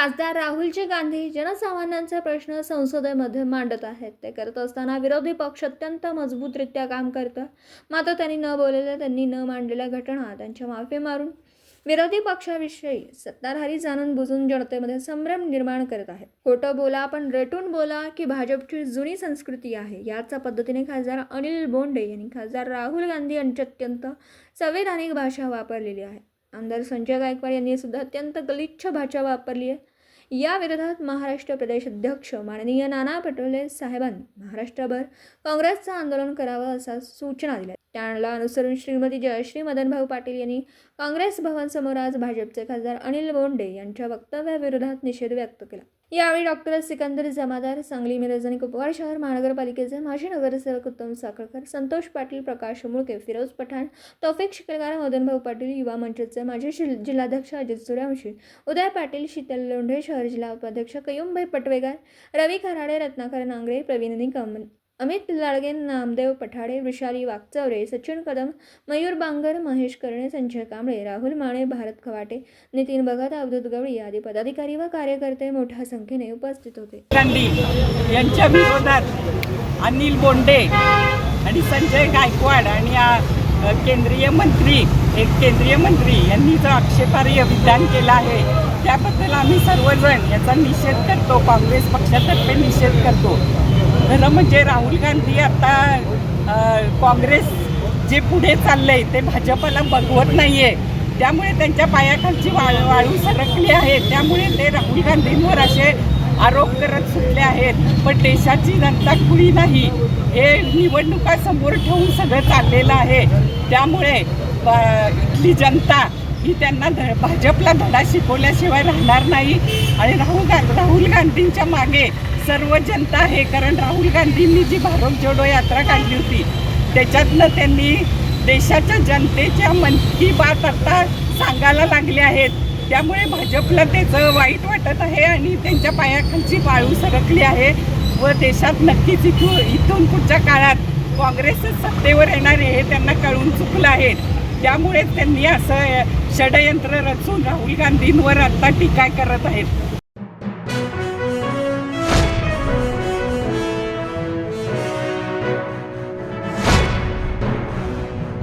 खासदार राहुलजी गांधी जनसामान्यांचे प्रश्न संसदेमध्ये मांडत आहेत. ते करत असताना विरोधी पक्ष अत्यंत मजबूतरित्या काम करतं. मात्र त्यांनी न बोललेल्या त्यांनी न मांडलेल्या घटना त्यांच्या माफी मारून विरोधी पक्षाविषयी सत्ताधारी जाणून बुजून जनतेमध्ये संभ्रम निर्माण करत आहेत. खोटं बोला पण रेटून बोला की भाजपची जुनी संस्कृती आहे. याच पद्धतीने खासदार अनिल बोंडे यांनी खासदार राहुल गांधी यांची अत्यंत संवैधानिक भाषा वापरलेली आहे. आमदार संजय गायकवाड यांनी सुद्धा अत्यंत गलिच्छ भाषा वापरली आहे. या विरोधात महाराष्ट्र प्रदेश अध्यक्ष माननीय नाना पटोले साहेबांनी महाराष्ट्रभर काँग्रेसचं आंदोलन करावं असा सूचना दिल्या. त्याला अनुसरून श्रीमती जयश्री मदनभाऊ पाटील यांनी काँग्रेस भवनसमोर आज भाजपचे खासदार अनिल बोंडे यांच्या वक्तव्याविरोधात निषेध व्यक्त केला. यावेळी डॉक्टर सिकंदर जमादार सांगली मिरज आणि कुपवाड शहर महानगरपालिकेचे माजी नगरसेवक उत्तम साखळकर संतोष पाटील प्रकाश मुळके फिरोज पठाण तौफिक शिकलगार मदनभाऊ पाटील युवा मंचचे माजी शिल जिल्हाध्यक्ष अजित सूर्यवंशी उदय पाटील शीतल लोंढे शहर जिल्हा उपाध्यक्ष कयुमभाई पटवेगार रवी खराडे रत्नाकर नांगरे प्रवीण निकम अमित लाडगे नामदेव पठाडे वृषाली वागचौरे सचिन कदम मयूर बांगर महेश कर्णे संजय कांबळे राहुल माने भारत खवाटे नितीन भगत अवधूत गवळी आदी पदाधिकारी व कार्यकर्ते मोठ्या संख्येने उपस्थित होते. गांधी यांच्या विरोधात अनिल बोंडे आणि संजय गायकवाड आणि केंद्रीय मंत्री एक केंद्रीय मंत्री यांनी जो आक्षेपार्ह विधान केलं आहे. त्याबद्दल आम्ही सर्वजण याचा निषेध करतो. काँग्रेस पक्षातर्फे निषेध करतो. खरं म्हणजे राहुल गांधी आता काँग्रेस जे पुढे चाललंय ते भाजपला बघवत नाहीये. त्यामुळे त्यांच्या पायाखालची वाळ वाळू सरकली आहे त्यामुळे ते राहुल गांधींवर असे आरोप करत सुटले आहेत. पण देशाची जनता कुणी नाही. हे निवडणुका समोर ठेवून सगळं चाललेलं आहे. त्यामुळे इथली जनता ही त्यांना ध भाजपला धडा शिकवल्याशिवाय राहणार नाही. आणि राहुल गा राहुल गांधींच्या मागे सर्व जनता आहे कारण राहुल गांधींनी जी भारत जोडो यात्रा काढली होती त्याच्यातनं त्यांनी देशाच्या जनतेच्या मन की बात आता सांगायला लागले आहेत. त्यामुळे भाजपला त्याचं वाईट वाटत आहे आणि त्यांच्या पायाखालची वाळू सरकली आहे व देशात नक्कीच इथून इथून पुढच्या काळात काँग्रेसच सत्तेवर येणार हे त्यांना कळून चुकलं आहे. त्यामुळे त्यांनी असं षडयंत्र रचून राहुल गांधींवर आता टीका करत आहेत.